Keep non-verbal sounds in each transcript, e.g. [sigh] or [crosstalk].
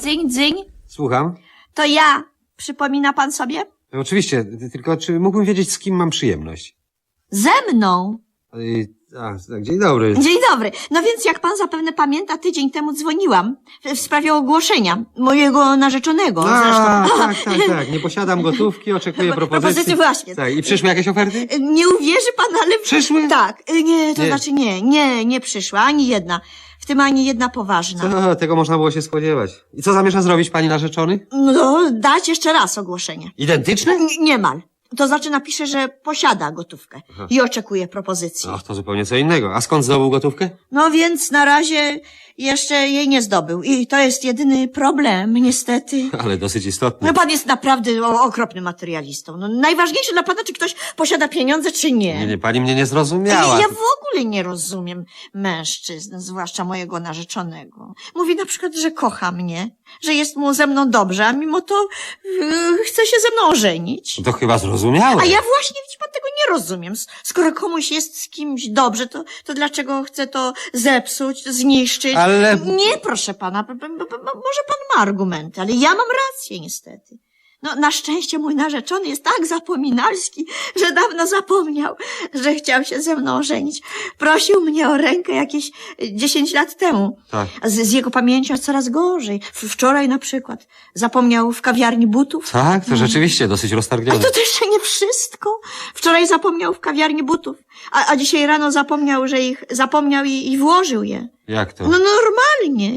Dzyń, dzyń. Słucham? To ja. Przypomina pan sobie? Oczywiście, ty- tylko czy mógłbym wiedzieć, z kim mam przyjemność? Ze mną. Ej, A, tak, dzień dobry. Dzień dobry. No więc jak pan zapewne pamięta, tydzień temu dzwoniłam w, w sprawie ogłoszenia mojego narzeczonego. A, zresztą. tak, [laughs] tak, tak. Nie posiadam gotówki, oczekuję [laughs] propozycji. Propozycji właśnie. Tak, i przyszły jakieś oferty? Nie uwierzy pan, ale... Przyszły? Tak. Nie, to Nie. znaczy nie, nie, nie przyszła. Ani jedna. Tym ani jedna poważna. Co, tego można było się spodziewać. I co zamierza zrobić pani narzeczony? No, dać jeszcze raz ogłoszenie. Identyczne? N- Niemal. To znaczy napisze, że posiada gotówkę i oczekuje propozycji. Och, to zupełnie co innego. A skąd zdobył gotówkę? No więc na razie jeszcze jej nie zdobył. I to jest jedyny problem, niestety. [laughs] Ale dosyć istotny. No pan jest naprawdę o- okropnym materialistą. No, najważniejsze dla pana, czy ktoś posiada pieniądze, czy nie. Nie, pani mnie nie zrozumiała. ja w ogóle nie rozumiem mężczyzn, zwłaszcza mojego narzeczonego. Mówi na przykład, że kocha mnie, że jest mu ze mną dobrze, a mimo to yy, chce się ze mną ożenić. To chyba zrozumiałe. A ja właśnie, pan, tego nie rozumiem. Skoro komuś jest z kimś dobrze, to, to dlaczego chce to zepsuć, zniszczyć? Ale- Nie, proszę pana, może pan ma argumenty, ale ja mam rację niestety. No, na szczęście mój narzeczony jest tak zapominalski, że dawno zapomniał, że chciał się ze mną ożenić. Prosił mnie o rękę jakieś e, 10 lat temu. Tak. A Z, z jego pamięcią coraz gorzej. W, wczoraj na przykład zapomniał w kawiarni butów. Tak, to rzeczywiście dosyć A roztargnione. to, to jeszcze nie wszystko. Wczoraj zapomniał w kawiarni butów, a, a dzisiaj rano zapomniał, że ich zapomniał i, i włożył je. Jak to? No normalnie.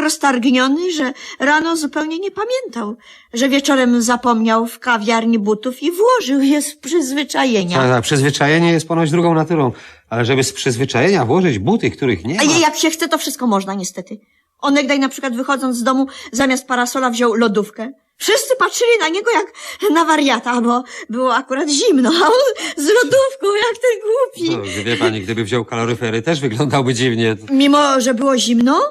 Roztargniony, że rano zupełnie nie pamiętał, że wieczorem zapomniał w kawiarni butów i włożył je z przyzwyczajenia. Tak, tak, przyzwyczajenie jest ponoć drugą naturą. Ale żeby z przyzwyczajenia włożyć buty, których nie A ma... je- jak się chce, to wszystko można niestety. Onegdaj na przykład wychodząc z domu, zamiast parasola wziął lodówkę. Wszyscy patrzyli na niego jak na wariata, bo było akurat zimno, a on z lodówką jak ten głupi. No, wie pani, gdyby wziął kaloryfery, też wyglądałby dziwnie. Mimo, że było zimno?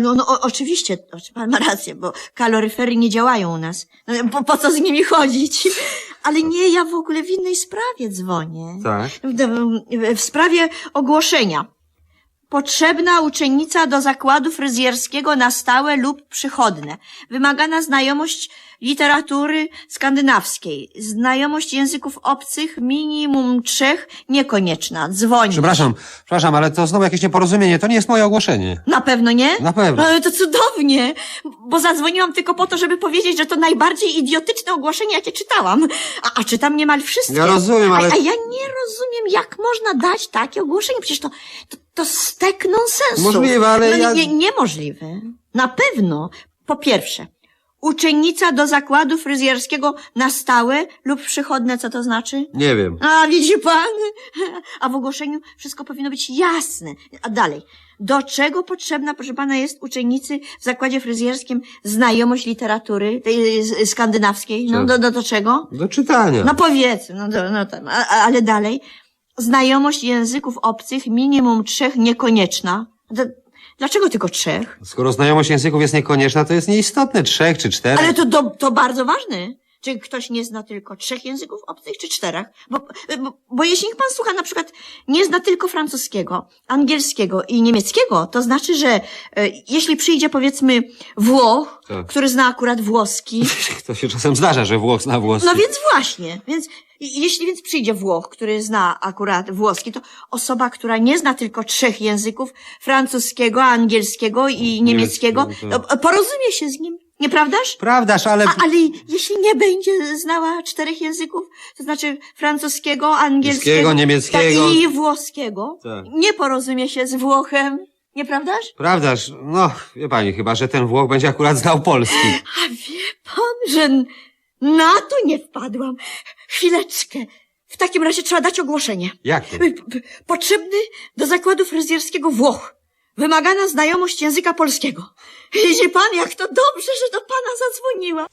No, no, o, oczywiście, pan ma rację, bo kaloryfery nie działają u nas. No, Po, po co z nimi chodzić? [laughs] Ale nie, ja w ogóle w innej sprawie dzwonię. Tak. W, w, w sprawie ogłoszenia. Potrzebna uczennica do zakładu fryzjerskiego na stałe lub przychodne. Wymagana znajomość literatury skandynawskiej. Znajomość języków obcych minimum trzech niekonieczna. Dzwoni. Przepraszam, przepraszam, ale to znowu jakieś nieporozumienie. To nie jest moje ogłoszenie. Na pewno nie? Na pewno. Ale to cudownie, bo zadzwoniłam tylko po to, żeby powiedzieć, że to najbardziej idiotyczne ogłoszenie, jakie czytałam. A, a czytam niemal wszystkie. Ja rozumiem, ale- A, a ja nie rozumiem, jak można dać takie ogłoszenie. Przecież to, to, to stek nonsensu. Możliwe, ale no, ja- Nie, niemożliwe. Na pewno. Po pierwsze, uczennica do zakładu fryzjerskiego na stałe lub przychodne, co to znaczy? Nie wiem. A widzi pan? A w ogłoszeniu wszystko powinno być jasne. A dalej. Do czego potrzebna, proszę pana, jest uczennicy w zakładzie fryzjerskim znajomość literatury tej skandynawskiej? No do, do, do czego? Do czytania. No powiedzmy, no, do, no tam, a- ale dalej. Znajomość języków obcych minimum trzech niekonieczna. D- dlaczego tylko trzech? Skoro znajomość języków jest niekonieczna, to jest nieistotne. Trzech czy czterech. Ale to, to, to bardzo ważne. Czy ktoś nie zna tylko trzech języków obcych, czy czterech? Bo, bo, bo jeśli pan słucha na przykład nie zna tylko francuskiego, angielskiego i niemieckiego, to znaczy, że e, jeśli przyjdzie powiedzmy Włoch, Tak. który zna akurat włoski, [laughs] To się czasem zdarza, że Włoch zna włoski. no więc właśnie, więc i- jeśli więc przyjdzie Włoch, który zna akurat włoski, to osoba, która nie zna tylko trzech języków, francuskiego, angielskiego i niemieckiego, Niemieckiego, to porozumie się z nim, nieprawdaż? Prawdaż, ale... A, ale jeśli nie będzie znała czterech języków, to znaczy francuskiego, angielskiego niemieckiego. tak, i włoskiego, Tak. nie porozumie się z Włochem, nieprawdaż? Prawdaż, no, wie pani, chyba, że ten Włoch będzie akurat znał polski. A wie pan, że na to nie wpadłam. Chwileczkę. W takim razie trzeba dać ogłoszenie. P- p- Potrzebny do zakładu fryzjerskiego Włoch. Wymagana znajomość języka polskiego. Widzi pan, jak to dobrze, że do pana zadzwoniła.